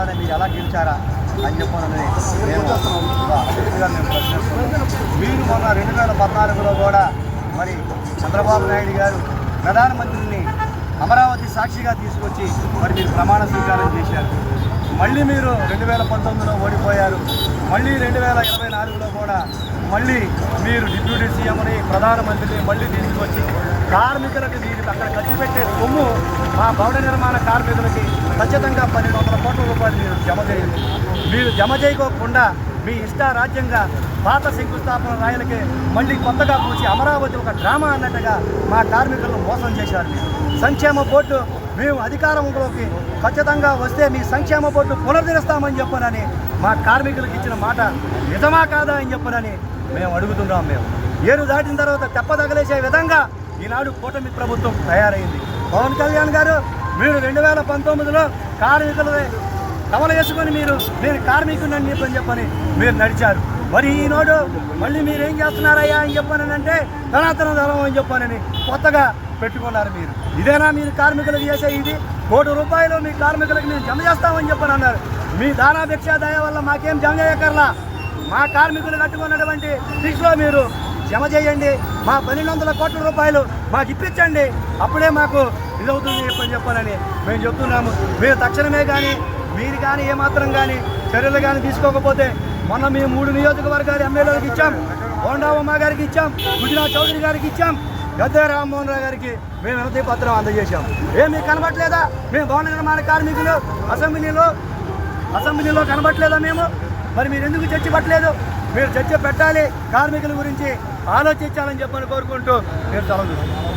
లేకుండానే మీరు ఎలా గెలిచారా అని చెప్పానని మేము మేము ప్రశ్నిస్తున్నాం. మీరు మొన్న రెండు వేల పద్నాలుగులో కూడా మరి చంద్రబాబు నాయుడు గారు ప్రధానమంత్రిని అమరావతి సాక్షిగా తీసుకొచ్చి మరి మీరు ప్రమాణ స్వీకారం చేశారు. మళ్ళీ మీరు రెండు వేల పంతొమ్మిదిలో ఓడిపోయారు. మళ్ళీ రెండు వేల ఇరవై నాలుగులో కూడా మళ్ళీ మీరు డిప్యూటీ సీఎంని ప్రధానమంత్రిని మళ్ళీ తీసుకొచ్చి కార్మికులకు దీనికి అక్కడ ఖర్చు పెట్టే సొమ్ము మా భవన నిర్మాణ కార్మికులకి ఖచ్చితంగా పన్నెండు వందల కోట్ల రూపాయలు మీరు జమ చేయండి. మీరు జమ చేయకోకుండా మీ ఇష్టారాజ్యంగా పాత శంకుస్థాపన రాయలకి మళ్ళీ కొత్తగా పూసి అమరావతి ఒక డ్రామా అన్నట్టుగా మా కార్మికులను మోసం చేశారు. సంక్షేమ బోర్డు మేము అధికారంలోకి ఖచ్చితంగా వస్తే మీ సంక్షేమ బోర్డు పునరుద్ధరిస్తామని చెప్పనని మా కార్మికులకు ఇచ్చిన మాట నిజమా కాదా అని చెప్పనని మేము అడుగుతున్నాం మేము. ఏరు దాటిన తర్వాత తెప్ప తగలేసే విధంగా ఈనాడు కూటమి ప్రభుత్వం తయారైంది. పవన్ కళ్యాణ్ గారు మీరు రెండు వేల పంతొమ్మిదిలో కార్మికుల కవల వేసుకొని మీరు నేను కార్మికుని అని చెప్పని చెప్పని మీరు నడిచారు. మరి ఈనాడు మళ్ళీ మీరు ఏం చేస్తున్నారయ్యా అని చెప్పానంటే సనాతన ధర్మం అని చెప్పానని కొత్తగా పెట్టుకున్నారు మీరు. ఇదేనా మీరు కార్మికులకు చేసే ఇది? కోటి రూపాయలు మీ కార్మికులకు మేము జమ చేస్తామని చెప్పని అన్నారు మీ దానాభిక్ష దయ వల్ల మాకేం జమ చేయకర్లా మా కార్మికులు కట్టుకున్నటువంటి ఫిక్స్లో మీరు జమ చేయండి. మా పన్నెండు వందల కోట్ల రూపాయలు మాకు ఇప్పించండి. అప్పుడే మాకు ఇదవుతుంది చెప్పని చెప్పానని మేము చెప్తున్నాము. మీరు తక్షణమే కానీ మీరు కానీ ఏమాత్రం కానీ చర్యలు కానీ తీసుకోకపోతే మొన్న మేము మూడు నియోజకవర్గాలు ఎమ్మెల్యేలకు ఇచ్చాం. హోండా గారికి ఇచ్చాం. గుజరా చౌదరి గారికి ఇచ్చాం. గద్దె రామ్మోహన్ రావు గారికి మేము వినతి పత్రం అందజేశాం. ఏం మీకు కనబట్లేదా మేము భవన నిర్మాణ కార్మికులు అసెంబ్లీలో అసెంబ్లీలో కనబట్లేదా మేము? మరి మీరు ఎందుకు చర్చ పట్టలేదు? మీరు చర్చ పెట్టాలి. కార్మికుల గురించి ఆలోచించాలని చెప్పని కోరుకుంటూ మీరు సెలవు